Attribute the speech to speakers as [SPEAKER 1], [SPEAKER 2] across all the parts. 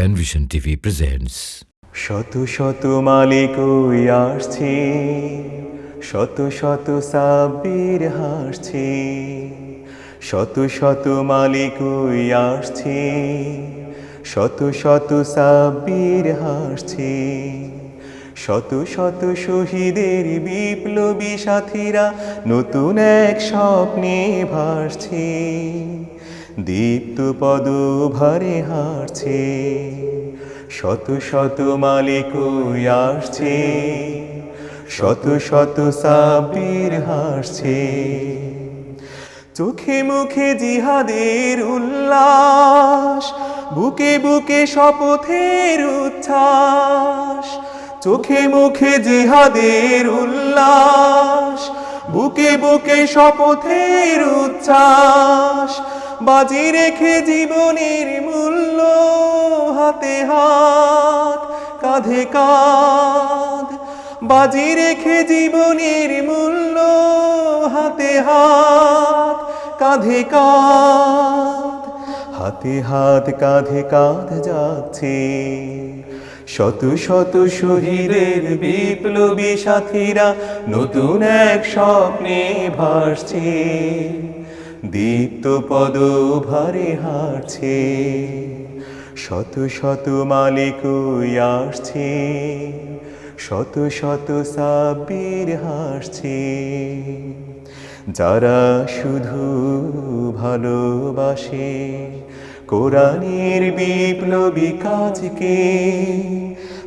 [SPEAKER 1] Penvision TV presents
[SPEAKER 2] শত শত মালিক আসছে, শত শত সাব্বির হাসছে, শত শত মালিক আসছে, শত শত সাব্বির হাসছে, শত শত শহীদের বিপ্লবী সাথীরা নতুন এক স্বপ্নে ভাসছে। দীপ্ত পদ ভারে হারছে শত শত মালিক আসছে, শত শত সাবির হাসছে। চোখে মুখে জিহাদের উল্লাস, বুকে বুকে শপথের উচ্ছ্বাস। চোখে মুখে জিহাদের উল্লাস, বুকে বুকে শপথের উচ্ছ্বাস। বাজি রেখে জীবনের মূল্য হাতে হাত, কাঁধে কাঁধ। বাজি রেখে জীবনের মূল্য হাতে হাত, কাঁধে কাঁধ। হাতে হাত, কাঁধে কাঁধ যাচ্ছে। শত শত শহীদের বিপ্লবী সাথীরা নতুন এক স্বপ্নে ভাসছে। দীপ্ত পদ ভারে হারছে শত শত মালিক আসছে, শত শত সাব্বির হাসছে। যারা শুধু ভালোবাসে, কোরআনের বিপ্লবী কাজকে,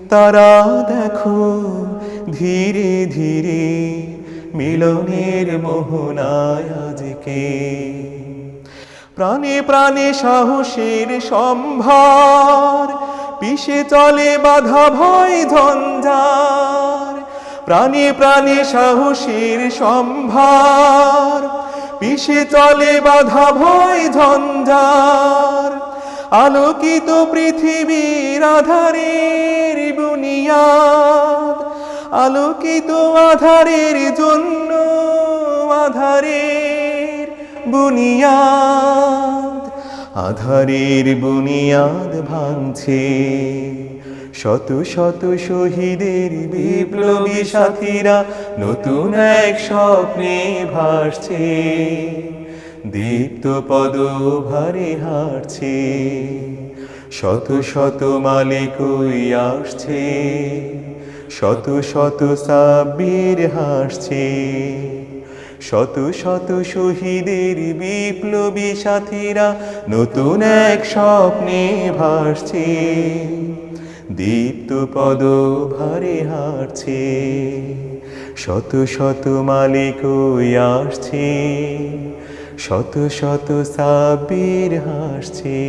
[SPEAKER 2] তারা দেখো ধীরে ধীরে মিলনের মোহনায় আজকে। প্রাণে প্রাণে সাহসের সম্ভার, পিষে চলে বাধা ভয় ঝঞ্ঝার। প্রাণে প্রাণে সাহসের সম্ভার, পিষে চলে বাধা ভয় ঝঞ্ঝার। আলোকিত পৃথিবীর আধারের বুনিয়াদ আলোকিত আধারের জন্য, আধারের বুনিয়াদ আধারের বুনিয়াদ ভাঙছে। শত শত শহীদের বিপ্লবী সাথীরা নতুন এক স্বপ্নে ভাসছে। দীপ্ত পদ ভারে হারছে শত শত মালিক আসছে। শত শত সাব্বির হাসছে। শত শত শহীদের বিপ্লবী সাথীরা নতুন এক স্বপ্নে ভাসছে। দীপ্ত পদ ভারে হারছে শত শত মালিক আসছে। শত শত সাব্বির হাসছে।